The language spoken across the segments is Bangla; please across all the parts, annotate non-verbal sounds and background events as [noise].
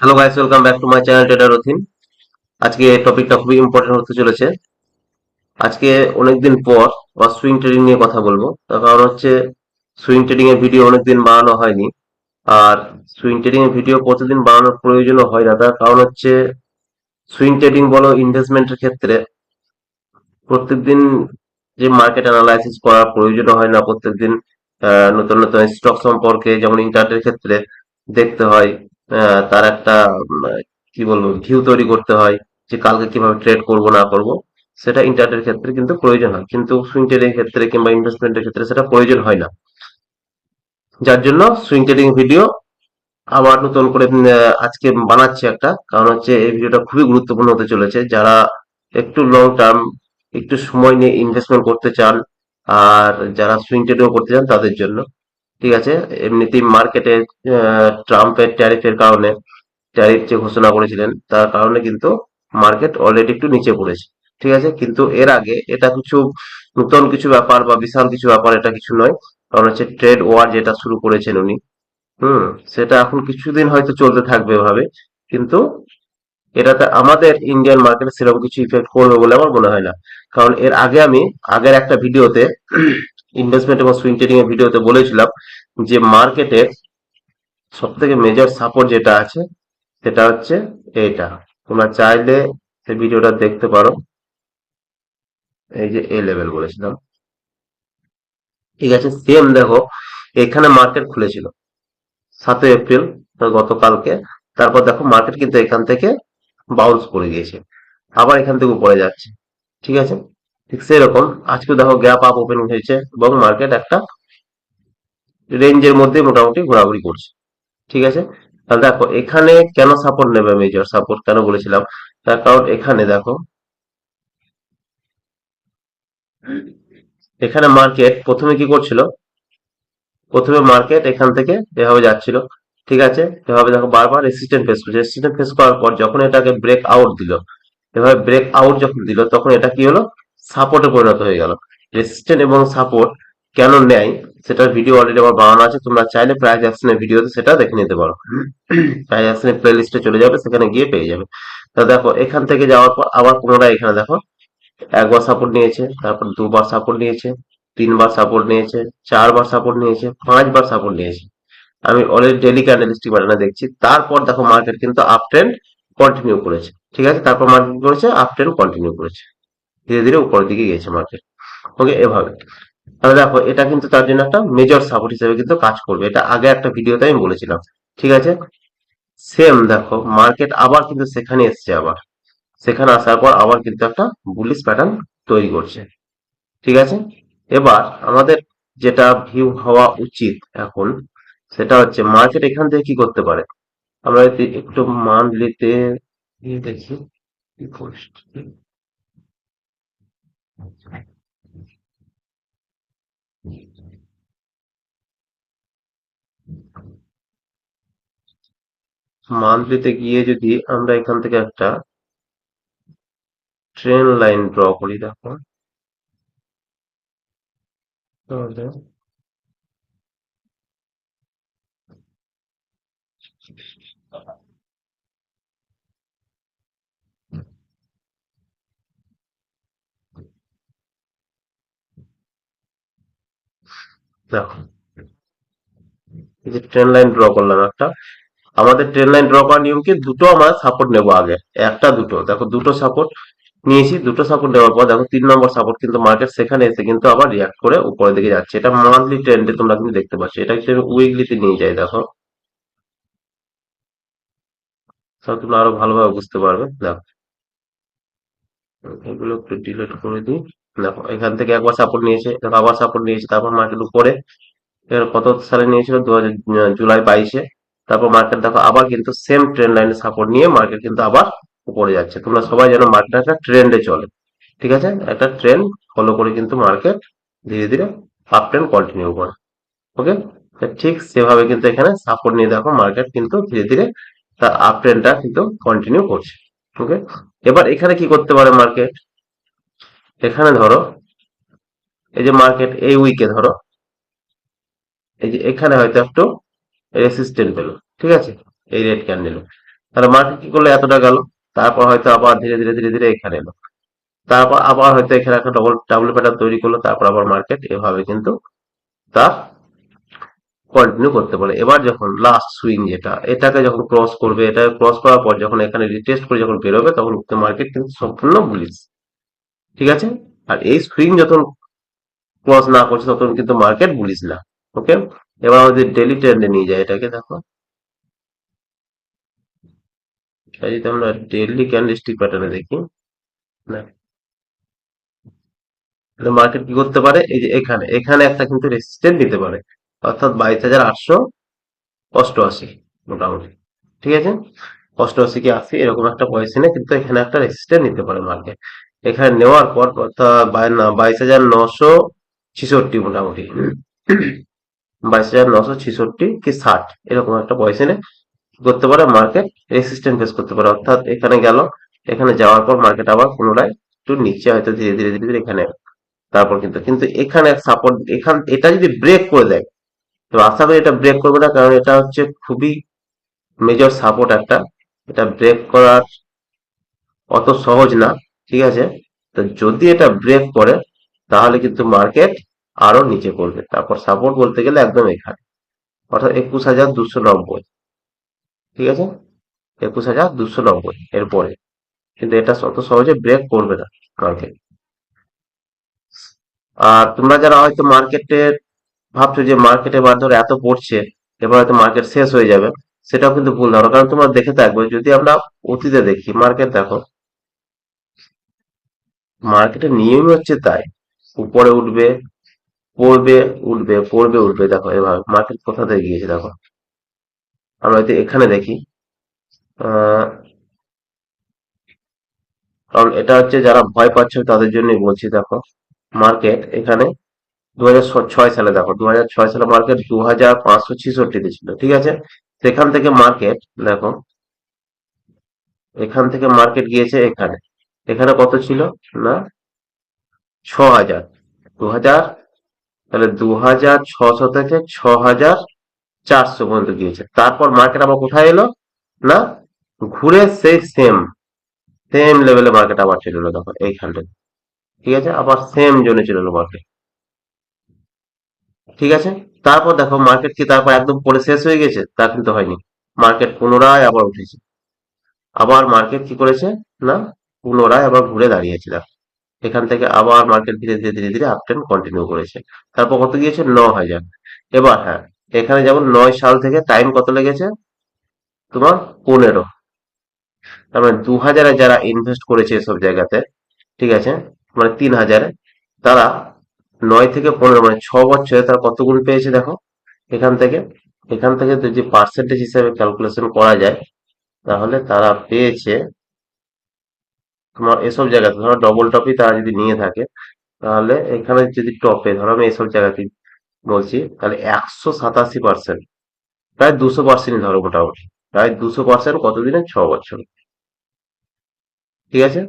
Hello guys welcome back to my channel trader Rathin আজকে টপিকটা খুবই ইম্পর্টেন্ট হতে চলেছে। আজকে অনেকদিন পর বা সুইং ট্রেডিং নিয়ে কথা বলব। তার কারণ হচ্ছে সুইং ট্রেডিং এর ভিডিও অনেকদিন বানানো হয়নি। আর সুইং ট্রেডিং এর ভিডিও প্রতিদিন বানানোর প্রয়োজনও হয় না। তার কারণ হচ্ছে সুইং ট্রেডিং বলো ইনভেস্টমেন্টের ক্ষেত্রে প্রত্যেকদিন যে মার্কেট অ্যানালাইসিস করার প্রয়োজনও হয় না। প্রত্যেকদিন নতুন নতুন স্টক সম্পর্কে যেমন ইন্টারনেটের ক্ষেত্রে দেখতে হয় তার একটা কি বলব ভিউ তৈরি করতে হয় যে কালকে কীভাবে ট্রেড করব, না করব। সেটা ইন্টারনেটের ক্ষেত্রে কিন্তু প্রয়োজন হয়। কিন্তু সুইং ট্রেডিং ক্ষেত্রে কিংবা ইনভেস্টমেন্টের ক্ষেত্রে সেটা প্রয়োজন হয় না। যার জন্য সুইং ট্রেডিং ভিডিও আবার নতুন করে আজকে বানাচ্ছি একটা। কারণ হচ্ছে এই ভিডিওটা খুবই গুরুত্বপূর্ণ হতে চলেছে। যারা একটু লং টার্ম একটু সময় নিয়ে ইনভেস্টমেন্ট করতে চান, আর যারা সুইং ট্রেডিং করতে চান তাদের জন্য। ঠিক আছে? এমনিতেই মার্কেটে ট্রাম্পের ট্যারিফের কারণে ট্যারিফ যে ঘোষণা করেছিলেন, তার কারণে কিন্তু মার্কেট অলরেডি একটু নিচে পড়েছে। ঠিক আছে? কিন্তু এর আগে এটা কিছু নতুন কিছু ব্যাপার বা বিশাল কিছু ব্যাপার, এটা কিছু নয়। কারণ হচ্ছে ট্রেড ওয়ার যেটা শুরু করেছেন উনি, হুম, সেটা এখন কিছুদিন হয়তো চলতে থাকবে এভাবে। কিন্তু এটাতে আমাদের ইন্ডিয়ান মার্কেটে সেরকম কিছু ইফেক্ট করবে বলে আমার মনে হয় না। কারণ এর আগে আমি আগের একটা ভিডিওতে ইনভেস্টমেন্ট এবং সুইং ট্রেডিং এর ভিডিওতে বলেছিলাম যে মার্কেটের সব থেকে মেজর সাপোর্ট যেটা আছে, সেটা হচ্ছে এটা তোমরা চাইলে এই ভিডিওটা দেখতে পারো। এই যে এ লেভেল বলেছিলাম। ঠিক আছে সেম দেখো, এখানে মার্কেট খুলেছিল সাতই এপ্রিল গতকালকে। তারপর দেখো মার্কেট কিন্তু এখান থেকে বাউন্স করে গিয়েছে। আবার এখান থেকে উপরে যাচ্ছে। ঠিক আছে? ঠিক সেরকম। আজকে দেখো গ্যাপ আপ ওপেন হয়েছে এবং মার্কেট একটা রেঞ্জের মধ্যে মোটামুটি ঘোরাঘুরি করছে। ঠিক আছে? তাহলে দেখো, এখানে কেন সাপোর্ট নেবে মেজর সাপোর্ট কেন বলেছিলাম? তার কারণ এখানে দেখো, এখানে মার্কেট প্রথমে কি করছিল? প্রথমে মার্কেট এখান থেকে এভাবে যাচ্ছিল। ঠিক আছে? এভাবে দেখো বারবার রেসিস্ট্যান্ট ফেস করছে। রেসিস্ট্যান্ট ফেস করার পর যখন এটাকে ব্রেক আউট দিল, এভাবে ব্রেক আউট যখন দিল, তখন এটা কি হলো? সাপোর্টে পরিণত হয়ে গেল। রেসিস্ট্যান্ট এবং সাপোর্ট কেন নেয়, সেটার ভিডিও অলরেডি আমার বানানো আছে, তোমরা চাইলে প্রাইস অ্যাকশনের ভিডিওতে সেটা দেখে নিতে পারো। প্রাইজ অ্যাকশনের প্লে লিস্টে চলে যাবে, সেখানে গিয়ে পেয়ে যাবে। তা দেখো, এখান থেকে যাওয়ার পর আবার পুনরায় এখানে দেখো, একবার সাপোর্ট নিয়েছে, তারপর দুবার সাপোর্ট নিয়েছে, তিনবার সাপোর্ট নিয়েছে, চারবার সাপোর্ট নিয়েছে, পাঁচবার সাপোর্ট নিয়েছে। আমি অলরেডি ডেলি ক্যান্ডেলস্টিক বাটনা দেখছি। তারপর দেখো মার্কেট কিন্তু আপ ট্রেন্ড কন্টিনিউ করেছে। ঠিক আছে? তারপর মার্কেট করেছে আপ ট্রেন্ড কন্টিনিউ করেছে। ধীরে ধীরে উপরের দিকে গিয়েছে মার্কেট ওকে এভাবে। তাহলে দেখো, এটা কিন্তু তার জন্য একটা মেজর সাপোর্ট হিসেবে কিন্তু কাজ করবে। এটা আগে একটা ভিডিওতে আমি বলেছিলাম। ঠিক আছে? সেম দেখো মার্কেট আবার কিন্তু সেখানে এসছে আবার। সেখানে আসার পর আবার কিন্তু একটা বুলিশ প্যাটার্ন তৈরি করছে। ঠিক আছে? এবার আমাদের যেটা ভিউ হওয়া উচিত এখন, সেটা হচ্ছে মার্কেট এখান থেকে কি করতে পারে? আমরা একটু মান্থলিতে দেখি। মান্থলিতে গিয়ে যদি আমরা এখান থেকে একটা ট্রেন লাইন ড্র করি দেখো। তাহলে দেখো। যে ট্রেন লাইন ড্র করলাম একটা। আমাদের ট্রেন লাইন ড্র করার নিয়ম কি দুটো আমরা সাপোর্ট নেব আগে। একটা, দুটো। দেখো, দুটো সাপোর্ট নিয়েছি, দুটো সাপোর্ট নেওয়ার পর দেখো, তিন নম্বর সাপোর্ট কিন্তু মার্কেট সেখানে এসে কিন্তু আবার রিয়াক্ট করে উপরের দিকে যাচ্ছে। এটা মান্থলি ট্রেন্ডে তোমরা কিন্তু দেখতে পাচ্ছ। এটা কিন্তু আমি উইকলিতে নিয়ে যাই, দেখো। তাহলে তোমরা আরও ভালোভাবে বুঝতে পারবে। দেখো। এগুলো একটু ডিলিট করে দিই। দেখো, এখান থেকে একবার সাপোর্ট নিয়েছে আবার সাপোর্ট নিয়েছে, তারপর মার্কেট উপরে কত সালে নিয়েছিল? দু হাজার জুলাই বাইশে। তারপর মার্কেট দেখো, আবার কিন্তু সেম ট্রেন্ড লাইনে সাপোর্ট নিয়ে মার্কেট কিন্তু আবার উপরে যাচ্ছে। তোমরা সবাই যেন মার্কেট একটা ট্রেন্ডে চলে, ঠিক আছে? একটা ট্রেন্ড ফলো করে কিন্তু মার্কেট ধীরে ধীরে আপ ট্রেন্ড কন্টিনিউ করে ওকে ঠিক সেভাবে কিন্তু এখানে সাপোর্ট নিয়ে দেখো মার্কেট কিন্তু ধীরে ধীরে তার আপ ট্রেন্ডটা কিন্তু কন্টিনিউ করছে ওকে এবার এখানে কি করতে পারে মার্কেট এখানে ধরো, এই যে মার্কেট এই উইকে ধরো, এই যে এখানে হয়তো একটু রেসিস্টেন্ট পেল, ঠিক আছে? এই রেড ক্যান্ডেল তাহলে মার্কেট কি করল? এতটা গেল। তারপর হয়তো আবার ধীরে ধীরে ধীরে ধীরে এখানে এলো। তারপর আবার হয়তো এখানে একটা ডবল ডাবল প্যাটার্ন তৈরি করল। তারপর আবার মার্কেট এভাবে কিন্তু তা কন্টিনিউ করতে পারে। এবার যখন লাস্ট সুইং যেটা, এটাকে যখন ক্রস করবে এটা ক্রস করার পর যখন এখানে রিটেস্ট করে যখন বেরোবে, তখন মার্কেট কিন্তু সম্পূর্ণ বুলিশ ঠিক আছে? আর এই সুইং যখন ক্রস না করছে তখন কিন্তু মার্কেট বুলিশ না ওকে এবার আমাদের ডেলি ট্রেন্ডে নিয়ে যায় এটাকে, দেখো। যদি আমরা ডেলি ক্যান্ডেলস্টিক প্যাটার্নে দেখি, না। মার্কেট কি করতে পারে? এই যে এখানে এখানে একটা কিন্তু রেসিস্ট্যান্ট দিতে পারে, অর্থাৎ বাইশ হাজার আটশো অষ্টআশি মোটামুটি, ঠিক আছে? অষ্টআশি কি আশি, এরকম একটা পজিশনে কিন্তু এখানে একটা রেসিস্ট্যান্ট নিতে পারে মার্কেট এখানে নেওয়ার পর অর্থাৎ বাইশ হাজার নশো ছিষট্টি মোটামুটি। বাইশ হাজার নশো ছিষট্টি কি ষাট, এরকম একটা পজিশনে করতে পারে মার্কেট রেসিস্ট্যান্ট ফেস করতে পারে। অর্থাৎ এখানে গেল, এখানে যাওয়ার পর মার্কেট আবার পুনরায় একটু নিচে হয়তো ধীরে ধীরে ধীরে ধীরে এখানে তারপর কিন্তু কিন্তু এখানে সাপোর্ট এখান, এটা যদি ব্রেক করে দেয়, তো আশা করি এটা ব্রেক করবে না, কারণ এটা হচ্ছে খুবই মেজর সাপোর্ট একটা। এটা ব্রেক করার অত সহজ না। ঠিক আছে? তো যদি এটা ব্রেক করে তাহলে কিন্তু মার্কেট আরও নিচে করবে তারপর সাপোর্ট বলতে গেলে একদম এখানে। অর্থাৎ একুশ হাজার দুশো নব্বই। ঠিক আছে? একুশ হাজার দুশো নব্বই এরপরে। কিন্তু এটা অত সহজে ব্রেক করবে না মার্কেট আর তোমরা যারা হয়তো মার্কেটের ভাবছ যে মার্কেটে বার ধরো এত পড়ছে, এবার হয়তো মার্কেট শেষ হয়ে যাবে, সেটাও কিন্তু ভুল ধারণা। কারণ তোমরা দেখে থাকবে, যদি আমরা অতীতে দেখি মার্কেট দেখো মার্কেটের নিয়মই হচ্ছে তাই। উপরে উঠবে, পড়বে উঠবে পড়বে, উঠবে। দেখো এভাবে মার্কেট কোথা থেকে গিয়েছে দেখো। আমরা যদি এখানে দেখি কারণ এটা হচ্ছে যারা ভয় পাচ্ছে তাদের জন্যই বলছি দেখো মার্কেট এখানে দু ছয় সালে দেখো দু ছয় সালে মার্কেট দু হাজার পাঁচশো ছিষট্টিতে ছিল, ঠিক আছে? সেখান থেকে মার্কেট দেখো, এখান থেকে মার্কেট গিয়েছে এখানে। এখানে কত ছিল? না ছ হাজার দু হাজার তাহলে দু হাজার ছশো থেকে ছ হাজার চারশো পর্যন্ত গিয়েছে। তারপর মার্কেট আবার কোথায় এলো? না, ঘুরে সেই সেম সেম লেভেলে মার্কেট আবার চলে এলো দেখো এইখানটা ঠিক আছে? আবার সেম জোনে চলে এলো মার্কেট ঠিক আছে? তারপর দেখো মার্কেট কি তারপর একদম পরে শেষ হয়ে গেছে? তা কিন্তু হয়নি। মার্কেট পুনরায় আবার উঠেছে। আবার মার্কেট কি করেছে? না পুনরায় আবার ঘুরে দাঁড়িয়েছিলাম। এখান থেকে আবার মার্কেট ধীরে ধীরে ধীরে ধীরে আপ ট্রেন্ড কন্টিনিউ করেছে। তারপর কত গিয়েছে? ন হাজার। এবার হ্যাঁ এখানে যেমন নয় সাল থেকে টাইম কত লেগেছে? তোমার পনেরো। তার মানে দু হাজারে যারা ইনভেস্ট করেছে এসব জায়গাতে, ঠিক আছে? মানে তিন হাজারে, তারা নয় থেকে পনেরো মানে ছ বছরে তারা কত গুণ পেয়েছে দেখো? এখান থেকে এখান থেকে যে পার্সেন্টেজ হিসাবে ক্যালকুলেশন করা যায়, তাহলে তারা পেয়েছে এসব জায়গাতে, ধরো ডবল টপই তারা যদি নিয়ে থাকে, তাহলে এখানে যদি টপে ধরো আমি এসব জায়গাতে বলছি, তাহলে একশো সাতাশি পার্সেন্ট প্রায় দুশো পার্সেন্ট ধরো মোটামুটি, প্রায় দুশো পার্সেন্ট কতদিনে? ছ বছর। ঠিক আছে?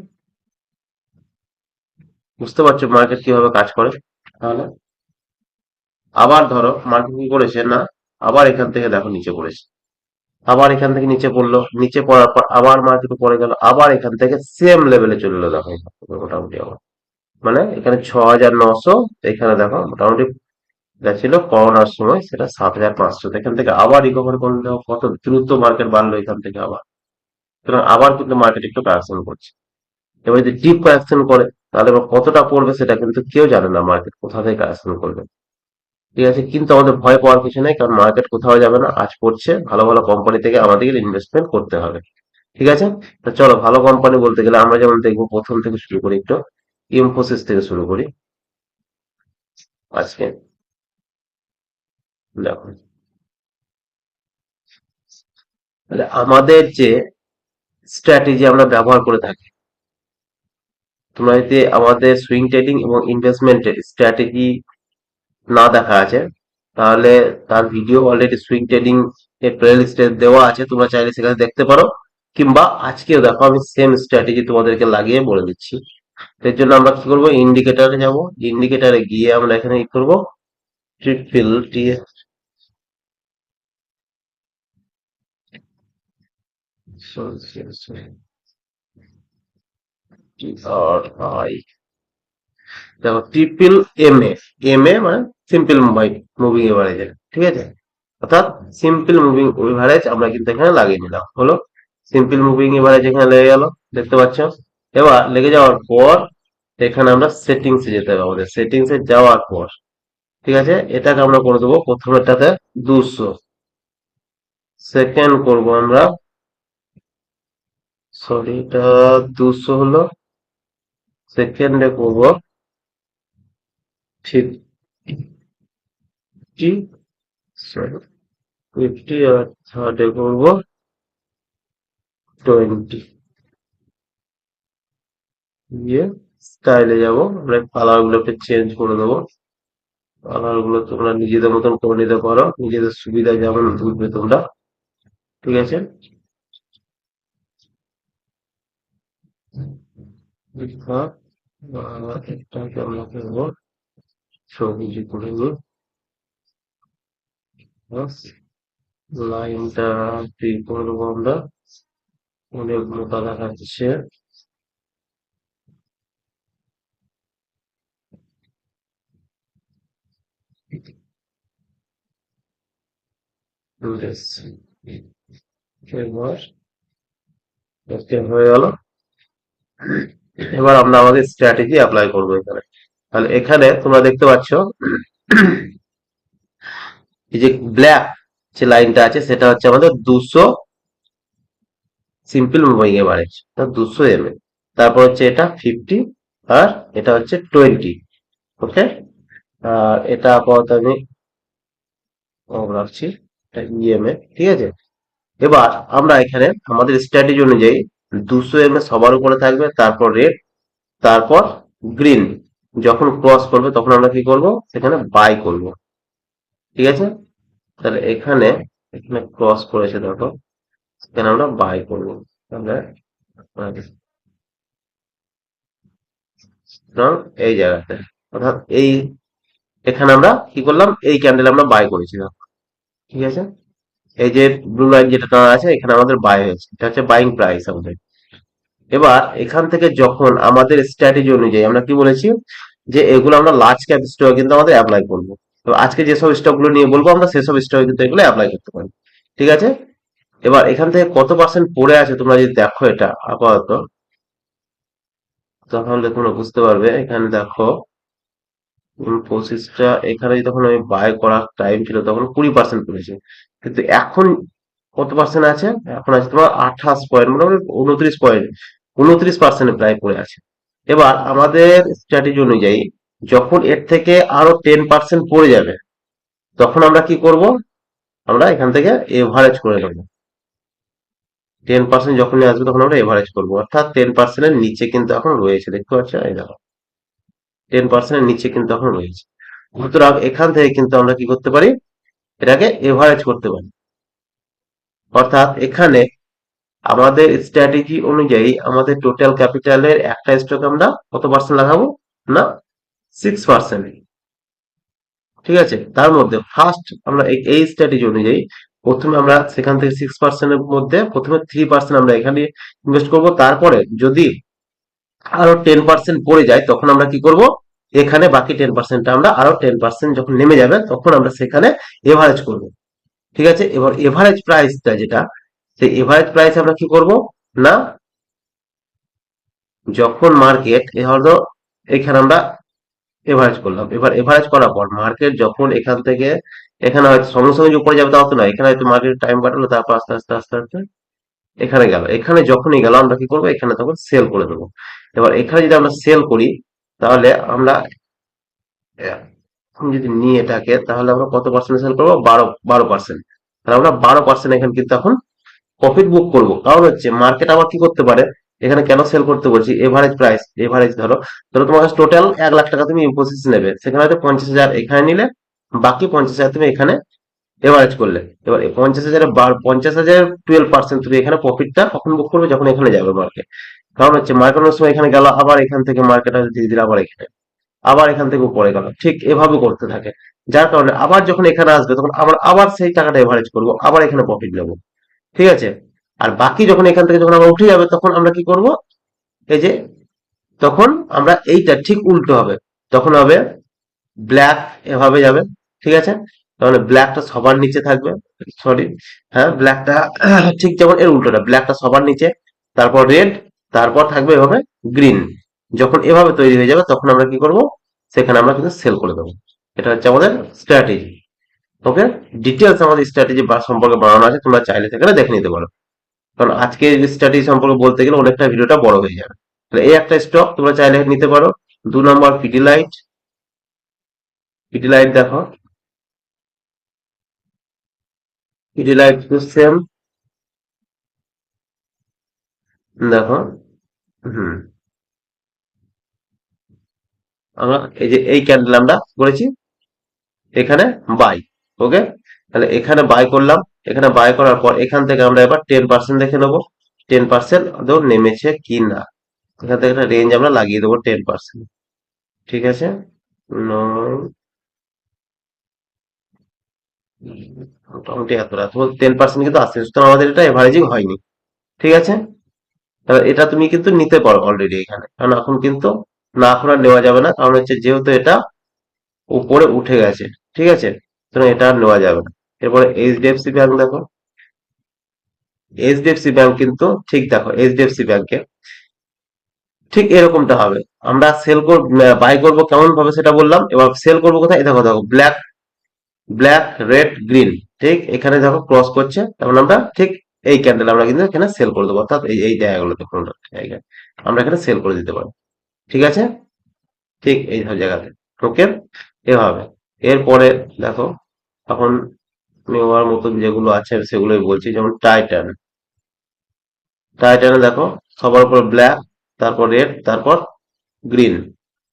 বুঝতে পারছ মার্কেট কীভাবে কাজ করে? তাহলে আবার ধরো মার্কেট কি করেছে? না, আবার এখান থেকে দেখো নিচে পড়েছে আবার এখান থেকে নিচে পড়ল, নিচে পড়ার পর আবার মার্কেট পড়ে গেল, আবার এখান থেকে সেম লেভেলে চলে এলো, দেখো মোটামুটি আবার। মানে এখানে ছ হাজার নশো এখানে দেখো মোটামুটি যা ছিল করোনার সময়, সেটা সাত হাজার পাঁচশো। এখান থেকে আবার রিকভারি করলে, দেখো কত দ্রুত মার্কেট বাড়লো এখান থেকে আবার। সুতরাং আবার কিন্তু মার্কেট একটু কারেকশন করছে। এবার যদি ডিপ কারেকশন করে, তাহলে কতটা পড়বে সেটা কিন্তু কেউ জানে না মার্কেট কোথা থেকে কারেকশন করবে। ঠিক আছে? কিন্তু আমাদের ভয় পাওয়ার কিছু নেই, কারণ মার্কেট কোথাও যাবে না আজ পড়ছে ভালো ভালো কোম্পানি থেকে আমাদেরকে ইনভেস্টমেন্ট করতে হবে। ঠিক আছে? তো চলো, ভালো কোম্পানি বলতে গেলে আমরা যেমন দেখব, প্রথম থেকে শুরু করি একটু ইনফোসিস থেকে শুরু করি। আজকে দেখো। তাহলে আমাদের যে স্ট্র্যাটেজি আমরা ব্যবহার করে থাকি, তোমরা যদি আমাদের সুইং ট্রেডিং এবং ইনভেস্টমেন্টের স্ট্র্যাটেজি না দেখা আছে। তাহলে তার ভিডিও অলরেডি সুইং ট্রেডিং এর প্লে লিস্টে দেওয়া আছে, তোমরা চাইলে সেখানে দেখতে পারো। কিংবা আজকেও দেখো, আমি সেম স্ট্র্যাটেজি তোমাদেরকে লাগিয়ে বলে দিচ্ছি। এর জন্য আমরা কি করব? ইন্ডিকেটারে যাব। ইন্ডিকেটারে গিয়ে আমরা এখানে কি করব? ট্রিপল টি দেখো triple M A M A মানে সিম্পল মুভিং এভারেজ ঠিক আছে? অর্থাৎ সিম্পল মুভিং এভারেজ আমরা কিন্তু এখানে লাগিয়ে নিলাম। হলো সিম্পল মুভিং এভারেজ এখানে লেগে গেল, দেখতে পাচ্ছ? এবার লেগে যাওয়ার পর এখানে আমরা সেটিংসে যেতে হবে আমাদের। সেটিংসে যাওয়ার পর, ঠিক আছে? এটাকে আমরা করে দেবো প্রথমেরটাতে দুশো। সেকেন্ড করব আমরা সরি এটা দুশো হলো। সেকেন্ডে করব ফিফটি ফিফটি আর থার্ডে করব টোয়েন্টি দিয়ে স্টাইলে যাব, আমরা কালার গুলোকে চেঞ্জ করে দেবো। কালারগুলো তোমরা নিজেদের মতন করে নিতে পারো, নিজেদের সুবিধা যেমন বুঝবে তোমরা। ঠিক আছে? আর এটাকে আমরা করব সবুজ করে নিই। লাইনটা কি করব আমরা। অনেক মোটা দেখাচ্ছে হয়ে গেল। এবার আমরা আমাদের স্ট্র্যাটেজি অ্যাপ্লাই করব এখানে। তাহলে এখানে তোমরা দেখতে পাচ্ছ এই যে ব্ল্যাক যে লাইনটা আছে, সেটা হচ্ছে আমাদের দুশো সিম্পল মুভিং এভারেজ দুশো এম তারপর হচ্ছে এটা ফিফটি আর এটা হচ্ছে টোয়েন্টি ওকে আর এটা আপাতত আমি রাখছি, এটা ইএমএ ঠিক আছে? এবার আমরা এখানে আমাদের স্ট্র্যাটেজি অনুযায়ী দুশো এম সবার উপরে থাকবে, তারপর রেড তারপর গ্রিন যখন ক্রস করবে তখন আমরা কি করব? সেখানে বাই করব। ঠিক আছে? তাহলে এখানে এখানে ক্রস করেছে দেখো। এখানে আমরা বাই করব। তাহলে এই জায়গাতে। অর্থাৎ এই এখানে আমরা কি করলাম? এই ক্যান্ডেল আমরা বাই করেছিলাম। ঠিক আছে? এই যে ব্লু লাইন যেটা টানা আছে এখানে আমাদের বাই হয়েছে। এটা হচ্ছে বাইং প্রাইস আমাদের। এবার এখান থেকে যখন আমাদের স্ট্র্যাটেজি অনুযায়ী আমরা কি বলেছি? যে এগুলো আমরা লার্জ ক্যাপ স্টক কিন্তু আমাদের অ্যাপ্লাই করব। তো আজকে যেসব স্টকগুলো নিয়ে বলব, আমরা সেসব স্টক কিন্তু এগুলো অ্যাপ্লাই করতে পারি। ঠিক আছে? এবার এখান থেকে কত পার্সেন্ট পড়ে আছে তোমরা যদি দেখো এটা আপাতত তাহলে তোমরা বুঝতে পারবে, এখানে দেখো পঁচিশটা এখানে যখন আমি বাই করার টাইম ছিল, তখন কুড়ি পার্সেন্ট পড়েছে। কিন্তু এখন কত পার্সেন্ট আছে? এখন আছে তোমার আঠাশ পয়েন্ট মোটামুটি উনত্রিশ পয়েন্ট উনত্রিশ পার্সেন্ট প্রায় পড়ে আছে। এবার আমাদের স্ট্র্যাটেজি অনুযায়ী যখন এর থেকে আরও টেন পার্সেন্ট পড়ে যাবে, তখন আমরা কি করব? আমরা এখান থেকে এভারেজ করে নেব। টেন পার্সেন্ট যখনই আসবে, তখন আমরা এভারেজ করব। অর্থাৎ টেন পার্সেন্টের নিচে কিন্তু এখন রয়েছে, দেখতে পাচ্ছ এই দেখো। টেন পার্সেন্টের নিচে কিন্তু এখন রয়েছে। সুতরাং এখান থেকে কিন্তু আমরা কি করতে পারি? এটাকে এভারেজ করতে পারি। অর্থাৎ এখানে আমাদের স্ট্র্যাটেজি অনুযায়ী আমাদের টোটাল ক্যাপিটালের একটা স্টক আমরা কত পার্সেন্ট লাগাবো? না সিক্স পার্সেন্ট ঠিক আছে? তার মধ্যে ফার্স্ট আমরা এই- স্ট্র্যাটেজি অনুযায়ী প্রথমে আমরা সেখান থেকে সিক্স পার্সেন্টের মধ্যে প্রথমে থ্রি পার্সেন্ট আমরা এখানে ইনভেস্ট করব। তারপরে যদি আরও টেন পার্সেন্ট পড়ে যায়, তখন আমরা কি করব? এখানে বাকি টেন পার্সেন্ট আমরা আরও টেন পার্সেন্ট যখন নেমে যাবে, তখন আমরা সেখানে এভারেজ করব। ঠিক আছে? এবার এভারেজ প্রাইসটা যেটা, সেই এভারেজ প্রাইস আমরা কি করব? না, যখন মার্কেট হলো, এখানে আমরা এভারেজ করলাম। এবার এভারেজ করার পর মার্কেট যখন এখান থেকে, এখানে হয়তো সঙ্গে সঙ্গে উপরে যাবে, তাও তো না এখানে হয়তো মার্কেট টাইম কাটালো তারপর আস্তে আস্তে আস্তে আস্তে এখানে গেল। এখানে যখনই গেল, আমরা কি করব? এখানে তখন সেল করে দেবো। এবার এখানে যদি আমরা সেল করি, তাহলে আমরা যদি নিয়ে এটাকে, তাহলে আমরা কত পার্সেন্ট সেল করব? বারো বারো পার্সেন্ট তাহলে আমরা বারো পার্সেন্ট এখানে কিন্তু এখন প্রফিট বুক করব। কারণ হচ্ছে মার্কেট আবার কি করতে পারে? এখানে কেন সেল করতে বলছি? এভারেজ প্রাইস এভারেজ ধরো ধরো তোমার কাছে টোটাল এক লাখ টাকা তুমি ইনফোসিস নেবে, সেখানে হয়তো পঞ্চাশ হাজার এখানে নিলে, বাকি পঞ্চাশ হাজার তুমি এখানে এভারেজ করলে। এবার পঞ্চাশ হাজারের পঞ্চাশ হাজার টুয়েলভ পার্সেন্ট তুমি এখানে প্রফিটটা কখন বুক করবে? যখন এখানে যাবে মার্কেট কারণ হচ্ছে মার্কেট অনেক সময় এখানে গেল, আবার এখান থেকে মার্কেট ধীরে ধীরে আবার এখানে, আবার এখান থেকে উপরে গেল। ঠিক এভাবে করতে থাকে। যার কারণে আবার যখন এখানে আসবে, তখন আবার আবার সেই টাকাটা এভারেজ করব, আবার এখানে প্রফিট নেব। ঠিক আছে? আর বাকি যখন এখান থেকে যখন আমরা উঠে যাবে, তখন আমরা কি করব? এই যে, তখন আমরা এইটা ঠিক উল্টো হবে। তখন হবে ব্ল্যাক এভাবে যাবে, ঠিক আছে? তাহলে ব্ল্যাকটা সবার নিচে থাকবে সরি হ্যাঁ ব্ল্যাকটা [clears throat] ঠিক যেমন এর উল্টোটা ব্ল্যাকটা সবার নিচে, তারপর রেড তারপর থাকবে এভাবে গ্রিন যখন এভাবে তৈরি হয়ে যাবে, তখন আমরা কি করব? সেখানে আমরা কিন্তু সেল করে দেবো। এটা হচ্ছে আমাদের স্ট্র্যাটেজি ওকে ডিটেলস আমাদের স্ট্র্যাটেজি সম্পর্কে বানানো আছে, তোমরা চাইলে সেখানে দেখে নিতে পারো। কারণ আজকে স্ট্র্যাটেজি সম্পর্কে বলতে গেলে অনেকটা ভিডিওটা বড় হয়ে যাবে। তাহলে এই একটা স্টক তোমরা চাইলে নিতে পারো। দু নম্বর পিডিলাইট পিডিলাইট দেখো। পিডিলাইট সেম দেখো। হুম। আমরা এই যে এই ক্যান্ডেল আমরা করেছি। এখানে বাই ওকে তাহলে এখানে বাই করলাম। এখানে বাই করার পর এখান থেকে আমরা এবার টেন পার্সেন্ট দেখে নেব। টেন পার্সেন্ট আদৌ নেমেছে কি না এখান থেকে একটা রেঞ্জ আমরা লাগিয়ে দেবো টেন পার্সেন্ট ঠিক আছে? মোটামুটি টেন পার্সেন্ট কিন্তু আসছে, সুতরাং আমাদের এটা এভারেজিং হয়নি। ঠিক আছে? এটা তুমি কিন্তু নিতে পারো অলরেডি এখানে। কারণ এখন কিন্তু না আর নেওয়া যাবে না। কারণ হচ্ছে যেহেতু এটা উপরে উঠে গেছে। ঠিক আছে? এটা আর নেওয়া যাবে না। এরপরে এইচডিএফসি ব্যাংক দেখো। এইচডিএফসি ব্যাংক কিন্তু ঠিক দেখো এইচডিএফসি ব্যাংকে ঠিক এরকমটা হবে। আমরা সেল করব বাই করব কেমন ভাবে সেটা বললাম। এবার সেল করব কোথায়? দেখো দেখো ব্ল্যাক ব্ল্যাক রেড গ্রিন ঠিক? এখানে দেখো ক্রস করছে। তখন আমরা ঠিক এই ক্যান্ডেল আমরা কিন্তু এখানে সেল করে দেবো। অর্থাৎ এই এই জায়গাগুলোতে কোনো জায়গায় আমরা এখানে সেল করে দিতে পারি ঠিক আছে? ঠিক এই জায়গাতে। ওকে এভাবে। এরপরে দেখো, এখন নেওয়ার মতন যেগুলো আছে সেগুলোই বলছি, যেমন টাইটান টাইটানে দেখো, সবার উপর ব্ল্যাক তারপর রেড তারপর গ্রিন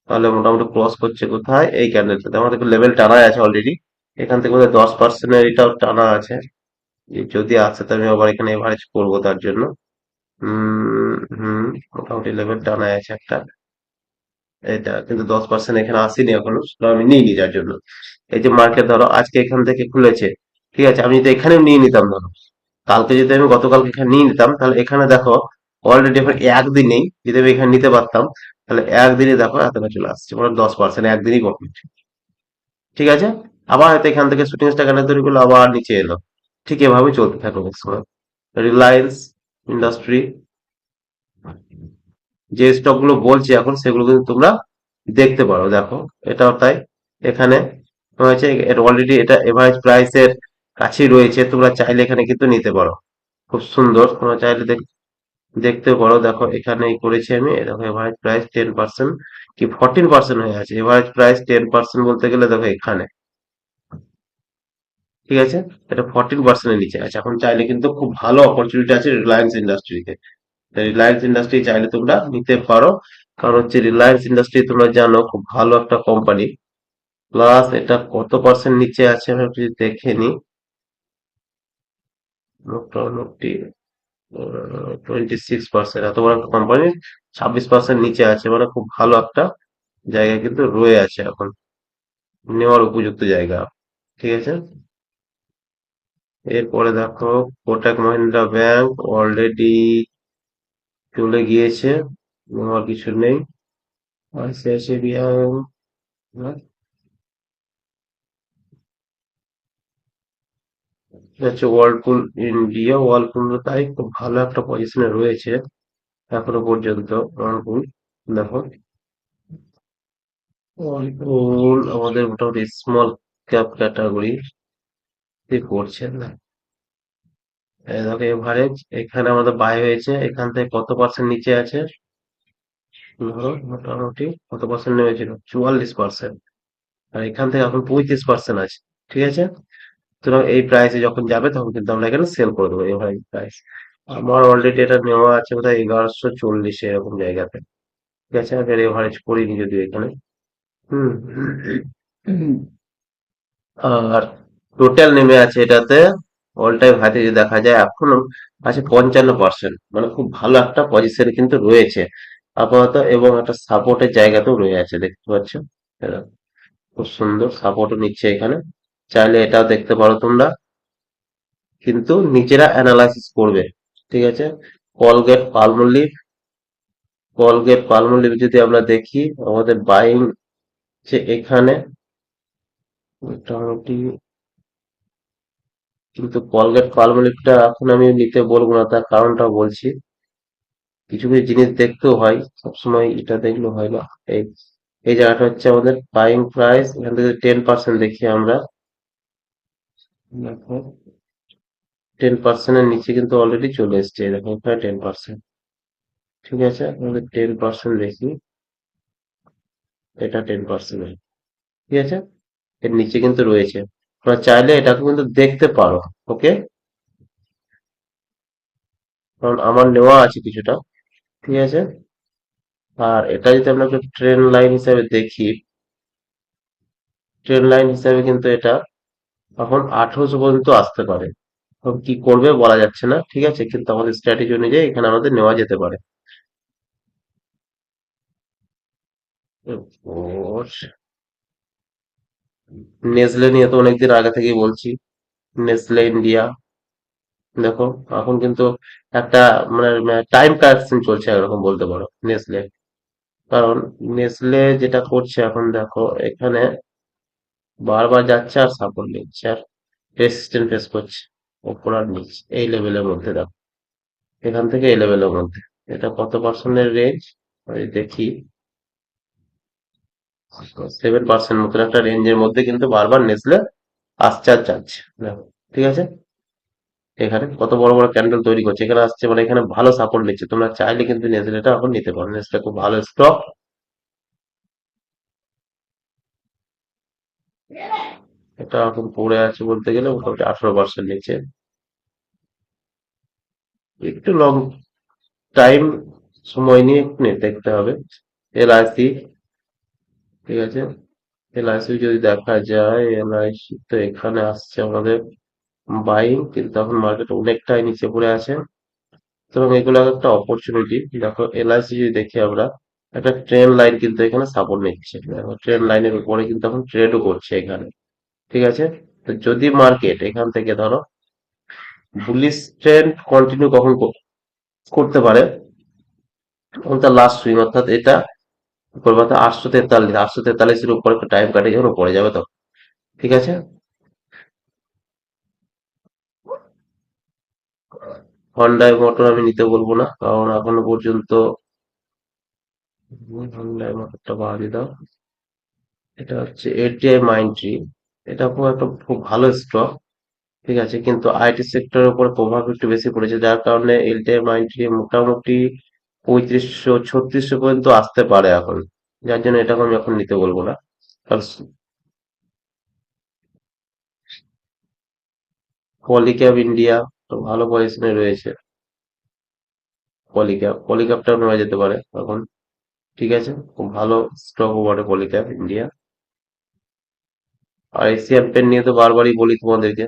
তাহলে মোটামুটি ক্রস করছে কোথায়? এই ক্যান্ডেলটাতে আমাদের লেভেল টানাই আছে অলরেডি এখান থেকে বোধহয় দশ পার্সেন্টের এটাও টানা আছে। যদি আসে তো আমি আবার এখানে এভারেজ করব তার জন্য। হম, মোটামুটি লেভেল টানাই আছে একটা। এটা, কিন্তু দশ পার্সেন্ট এখানে আসেনি এখনও। আমি নিইনি যার জন্য। এই যে মার্কেট ধরো, আজকে এখান থেকে খুলেছে। ঠিক আছে? আমি যদি এখানেও নিয়ে নিতাম ধরো, কালকে যদি আমি গতকালকে এখানে নিয়ে নিতাম, তাহলে এখানে দেখো অলরেডি এখন একদিনেই যদি আমি এখানে নিতে পারতাম, তাহলে একদিনে দেখো এতটা চলে আসছে মানে দশ পার্সেন্ট একদিনই প্রফিট ঠিক আছে? আবার হয়তো এখান থেকে শুটিং স্টার ক্যান্ডেল তৈরি করল, আবার নিচে এলো। ঠিক এভাবে চলতে থাকবে সময় রিলায়েন্স ইন্ডাস্ট্রি যে স্টকগুলো বলছি এখন, সেগুলো কিন্তু তোমরা দেখতে পারো, দেখো। এটাও তাই। এখানে হয়েছে অলরেডি এটা এভারেজ প্রাইসের কাছেই রয়েছে, তোমরা চাইলে এখানে কিন্তু নিতে পারো। খুব সুন্দর, তোমরা চাইলে দেখ- দেখতে পারো। দেখো এখানে করেছি আমি। দেখো এভারেজ প্রাইস টেন পার্সেন্ট কি ফোরটিন পার্সেন্ট হয়ে আছে। এভারেজ প্রাইস টেন পার্সেন্ট বলতে গেলে দেখো এখানে। ঠিক আছে? এটা ফোরটিন পার্সেন্টের নিচে আছে। এখন চাইলে কিন্তু খুব ভালো অপরচুনিটি আছে রিলায়েন্স ইন্ডাস্ট্রিতে রিলায়েন্স ইন্ডাস্ট্রি চাইলে তোমরা নিতে পারো। কারণ হচ্ছে রিলায়েন্স ইন্ডাস্ট্রি তোমরা জানো, খুব ভালো একটা কোম্পানি প্লাস এটা কত পার্সেন্ট নিচে আছে আমি একটু দেখে নিই। মোটামুটি টোয়েন্টি সিক্স পার্সেন্ট এত বড় একটা কোম্পানি ছাব্বিশ পার্সেন্ট নিচে আছে মানে খুব ভালো একটা জায়গা কিন্তু রয়ে আছে এখন। নেওয়ার উপযুক্ত জায়গা, ঠিক আছে? এরপরে দেখো কোটাক মহিন্দ্রা ব্যাংক অলরেডি চলে গিয়েছে, নেওয়ার কিছু নেই। আইসিআইসিআই ব্যাংক হচ্ছে ওয়ার্লপুল ইন্ডিয়া ওয়ার্লপুল তাই খুব ভালো একটা পজিশনে রয়েছে এখনও পর্যন্ত ওয়ার্লপুল দেখো। ওয়ার্লপুল আমাদের মোটামুটি স্মল ক্যাপ ক্যাটাগরি করছে না? দেখো এভারেজ এখানে আমাদের বাই হয়েছে, এখান থেকে কত পার্সেন্ট নিচে আছে? ধরো, মোটামুটি কত পার্সেন্ট নেমেছিল? চুয়াল্লিশ পার্সেন্ট আর এখান থেকে এখন পঁয়ত্রিশ পার্সেন্ট আছে, ঠিক আছে? সুতরাং এই প্রাইসে যখন যাবে, তখন কিন্তু আমরা এখানে সেল করে দেবো এভারেজ প্রাইস আমার অলরেডি এটা নেওয়া আছে বোধহয় এগারোশো চল্লিশে এরকম জায়গাতে। ঠিক আছে? আমি এভারেজ করিনি যদি এখানে। হুম। আর টোটাল নেমে আছে এটাতে অল টাইম হাইতে যদি দেখা যায় এখনও, আছে পঞ্চান্ন পার্সেন্ট মানে খুব ভালো একটা পজিশন কিন্তু রয়েছে। আপাতত এবং একটা সাপোর্টের জায়গাতেও রয়ে আছে, দেখতে পাচ্ছ? খুব সুন্দর সাপোর্টও নিচ্ছে এখানে। চাইলে এটাও দেখতে পারো তোমরা। কিন্তু নিজেরা অ্যানালাইসিস করবে, ঠিক আছে? কলগেট পালমোলিভ কলগেট পালমোলিভ যদি আমরা দেখি, আমাদের বাইং যে এখানে মোটামুটি কিন্তু কলগেট পালমোলিভটা এখন আমি নিতে বলব না, তার কারণটা বলছি। কিছু কিছু জিনিস দেখতেও হয়, সবসময় এটা দেখলে হয় না। এই এই জায়গাটা হচ্ছে আমাদের বাইং প্রাইস এখান থেকে টেন পার্সেন্ট দেখি আমরা। টেন পার্সেন্টের নিচে কিন্তু অলরেডি চলে এসছে দেখো এখানে টেন পার্সেন্ট ঠিক আছে? আমাদের টেন পার্সেন্ট দেখি। এটা টেন পার্সেন্ট ঠিক আছে? এর নিচে কিন্তু রয়েছে। তোমরা চাইলে এটাকে কিন্তু দেখতে পারো ওকে কারণ আমার নেওয়া আছে কিছুটা। ঠিক আছে? আর এটা যদি আমরা ট্রেন লাইন হিসাবে দেখি ট্রেন লাইন হিসাবে কিন্তু এটা এখন আঠারোশো পর্যন্ত আসতে পারে। এখন কি করবে বলা যাচ্ছে না, ঠিক আছে? কিন্তু আমাদের স্ট্র্যাটেজি অনুযায়ী এখানে আমাদের নেওয়া যেতে পারে। নেসলে নিয়ে তো অনেকদিন আগে থেকেই বলছি। নেসলে ইন্ডিয়া দেখো, এখন কিন্তু একটা মানে টাইম কারেকশন চলছে এরকম বলতে পারো নেসলে কারণ নেসলে যেটা করছে এখন দেখো, এখানে বারবার যাচ্ছে আর সাপোর্ট নিচ্ছে আর রেসিস্ট্যান্ট ফেস করছে, ওপর আর নিচ, এই লেভেলের মধ্যে দেখো। এখান থেকে এই লেভেলের মধ্যে। এটা কত পার্সেন্টের রেঞ্জ দেখি। সেভেন পার্সেন্ট মতন একটা রেঞ্জের মধ্যে কিন্তু বারবার নেসলে আসছে আর যাচ্ছে। দেখো, ঠিক আছে? এখানে কত বড় বড় ক্যান্ডেল তৈরি করছে। এখানে আসছে মানে এখানে ভালো সাপোর্ট নিচ্ছে। তোমরা চাইলে কিন্তু নেসলেটা এখন নিতে পারো। নেসলে খুব ভালো স্টক এটা এখন পড়ে আছে বলতে গেলে মোটামুটি আঠারো পার্সেন্ট নিচে। একটু লং টাইম সময় নিয়ে একটু দেখতে হবে। এলআইসি ঠিক আছে? এলআইসি যদি দেখা যায় এলআইসি তো এখানে আসছে আমাদের বাইং কিন্তু এখন মার্কেট অনেকটাই নিচে পড়ে আছে। সুতরাং এগুলো একটা অপরচুনিটি দেখো এলআইসি যদি দেখি আমরা, একটা ট্রেন লাইন কিন্তু এখানে সাপোর্ট নিচ্ছে। ট্রেন লাইনের উপরে কিন্তু এখন ট্রেডও করছে এখানে। ঠিক আছে? তো যদি মার্কেট এখান থেকে ধরো বুলিশ ট্রেন্ড কন্টিনিউ কখন করতে পারে? তার লাস্ট সুইং অর্থাৎ এটা আটশো তেতাল্লিশ, আটশো তেতাল্লিশের উপর একটা টাইম কাটে যখন পড়ে যাবে তো। ঠিক আছে? হন্ডাই মোটর আমি নিতে বলব না, কারণ এখনও পর্যন্ত হন্ডাই মোটরটা বাদ দাও। এটা হচ্ছে এটিআই মাইন্ডট্রি এটা খুব একটা খুব ভালো স্টক ঠিক আছে? কিন্তু আইটি সেক্টরের উপর প্রভাব একটু বেশি পড়েছে, যার কারণে এলটিআই মাইন্ডট্রি মোটামুটি পঁয়ত্রিশশো, ছত্রিশশো পর্যন্ত আসতে পারে এখন। যার জন্য এটাকে আমি এখন নিতে বলব না। পলিক্যাব ইন্ডিয়া তো ভালো পজিশনে রয়েছে। পলিক্যাব পলিক্যাবটাও নেওয়া যেতে পারে এখন, ঠিক আছে? খুব ভালো স্টকও বটে পলিক্যাব ইন্ডিয়া আর এশিয়ান পেন নিয়ে তো বারবারই বলি তোমাদেরকে।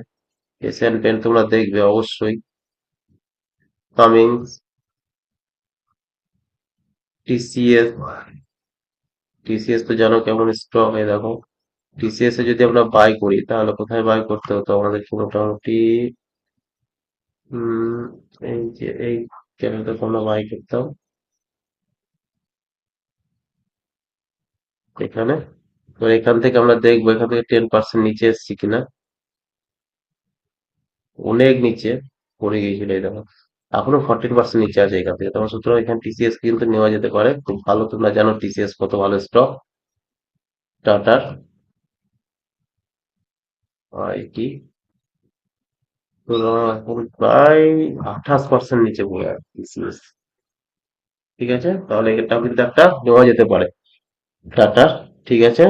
এশিয়ান পেন তোমরা দেখবে অবশ্যই। কামিংস টিসিএস টিসিএস তো জানো কেমন স্টক হয়ে দেখো। টিসিএস এ যদি আমরা বাই করি, তাহলে কোথায় বাই করতে হতো? আমাদেরকে মোটামুটি এই যে এই চ্যানেলটা তোমরা বাই করতাম। এখানে। তো এখান থেকে আমরা দেখব, এখান থেকে টেন পার্সেন্ট নিচে এসছি কিনা। অনেক নিচে, পড়ে গিয়েছিল এই দেখো। এখনও ফর্টিন পার্সেন্ট নিচে আছে এখান থেকে। তোমার সুতরাং এখানে টিসিএস কিন্তু নেওয়া যেতে পারে। খুব ভালো তোমরা জানো টিসিএস কত ভালো স্টক টাটার। কি? প্রায় আঠাশ পার্সেন্ট নিচে ঠিক আছে? তাহলে এটাও কিন্তু একটা নেওয়া যেতে পারে। টাটার, ঠিক আছে?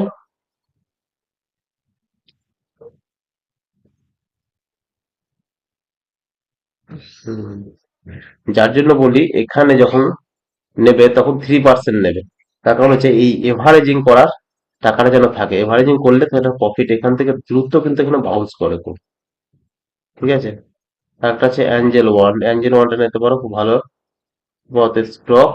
যার জন্য বলি, এখানে যখন নেবে, তখন থ্রি পার্সেন্ট নেবে। তার কারণ হচ্ছে এই এভারেজিং করার টাকাটা যেন থাকে। এভারেজিং করলে তো একটা প্রফিট এখান থেকে দ্রুত কিন্তু এখানে বাউন্স করে খুব। ঠিক আছে? একটা আছে অ্যাঞ্জেল ওয়ান অ্যাঞ্জেল ওয়ানটা নিতে পারো, খুব ভালো। মতের স্টক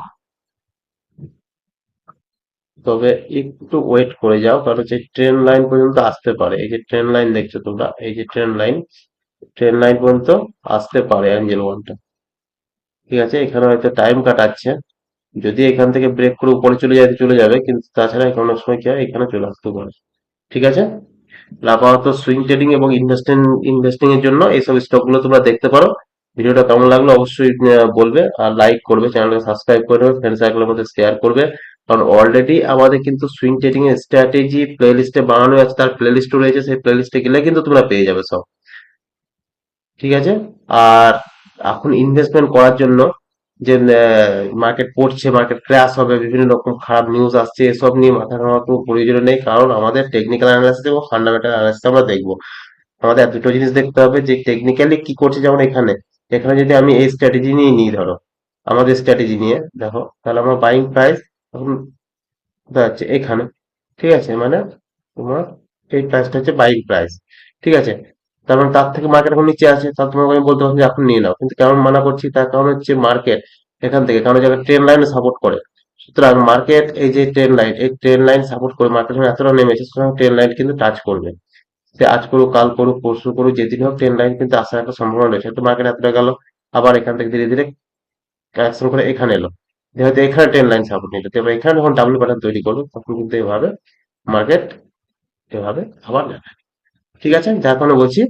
তবে একটু ওয়েট করে যাও, কারণ হচ্ছে ট্রেন লাইন পর্যন্ত আসতে পারে। এই যে ট্রেন লাইন দেখছ তোমরা, এই যে ট্রেন লাইন ট্রেন লাইন পর্যন্ত আসতে পারে অ্যাঞ্জেল ওয়ানটা ঠিক আছে? এখানে হয়তো টাইম কাটাচ্ছে। যদি এখান থেকে ব্রেক করে উপরে চলে যায়, চলে যাবে। কিন্তু তাছাড়া এখানে সময় কি হয়? এখানে চলে আসতে পারে। ঠিক আছে? আপাতত সুইং ট্রেডিং এবং ইনভেস্টিং ইনভেস্টিং এর জন্য এইসব স্টকগুলো তোমরা দেখতে পারো। ভিডিওটা কেমন লাগল অবশ্যই বলবে। আর লাইক করবে চ্যানেলকে সাবস্ক্রাইব করবে ফ্রেন্ড সার্কেলের মধ্যে শেয়ার করবে। কারণ অলরেডি আমাদের কিন্তু সুইং ট্রেডিং এর স্ট্র্যাটেজি প্লে লিস্টে বানানো আছে, তার প্লে লিস্টও রয়েছে। সেই প্লে লিস্টে গেলে কিন্তু তোমরা পেয়ে যাবে সব। ঠিক আছে? আর এখন ইনভেস্টমেন্ট করার জন্য যে মার্কেট পড়ছে মার্কেট ক্র্যাশ হবে, বিভিন্ন রকম খারাপ নিউজ আসছে, এসব নিয়ে মাথা ঘামার কোনো প্রয়োজন নেই। কারণ আমাদের টেকনিক্যাল অ্যানালাইসিস এবং ফান্ডামেন্টাল অ্যানালাইসিস আমরা দেখব। আমাদের দুটো জিনিস দেখতে হবে যে টেকনিক্যালি কি করছে যেমন এখানে। এখানে যদি আমি এই স্ট্র্যাটেজি নিয়ে নিই, ধরো, আমাদের স্ট্র্যাটেজি নিয়ে, দেখো, তাহলে আমার বাইং প্রাইস এখন যাচ্ছে এখানে। ঠিক আছে? মানে তোমার এই প্রাইসটা হচ্ছে বাইং প্রাইস ঠিক আছে? তার মানে তার থেকে মার্কেট এখন নিচে আছে তাহলে তোমাকে আমি বলতে পারছি এখন নিয়ে নাও। কিন্তু কেমন মানা করছি, তার কারণ হচ্ছে মার্কেট এখান থেকে, কারণ জায়গায় ট্রেন লাইনে সাপোর্ট করে। সুতরাং মার্কেট এই যে ট্রেন লাইন এই ট্রেন লাইন সাপোর্ট করে মার্কেট এতটা নেমেছে, সুতরাং ট্রেন লাইন কিন্তু টাচ করবে। আজ করুক, কাল করুক, পরশু করুক, যেদিন হোক ট্রেন লাইন কিন্তু আসার একটা সম্ভাবনা রয়েছে। তো মার্কেট এতটা গেল, আবার এখান থেকে ধীরে ধীরে কারেকশন করে এখানে এলো। হয়তো এখানে ট্রেন লাইন সাপোর্ট নিল। তো এখানে যখন ডাব্লিউ প্যাটার্ন তৈরি করল তখন কিন্তু এভাবে মার্কেট এভাবে আবার যাবে। ঠিক আছে? যার কারণে বলছি,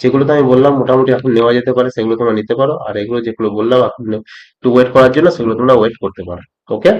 যেগুলো তো আমি বললাম মোটামুটি এখন নেওয়া যেতে পারে, সেগুলো তোমরা নিতে পারো। আর এগুলো যেগুলো বললাম এখন একটু ওয়েট করার জন্য সেগুলো তোমরা ওয়েট করতে পারো। ওকে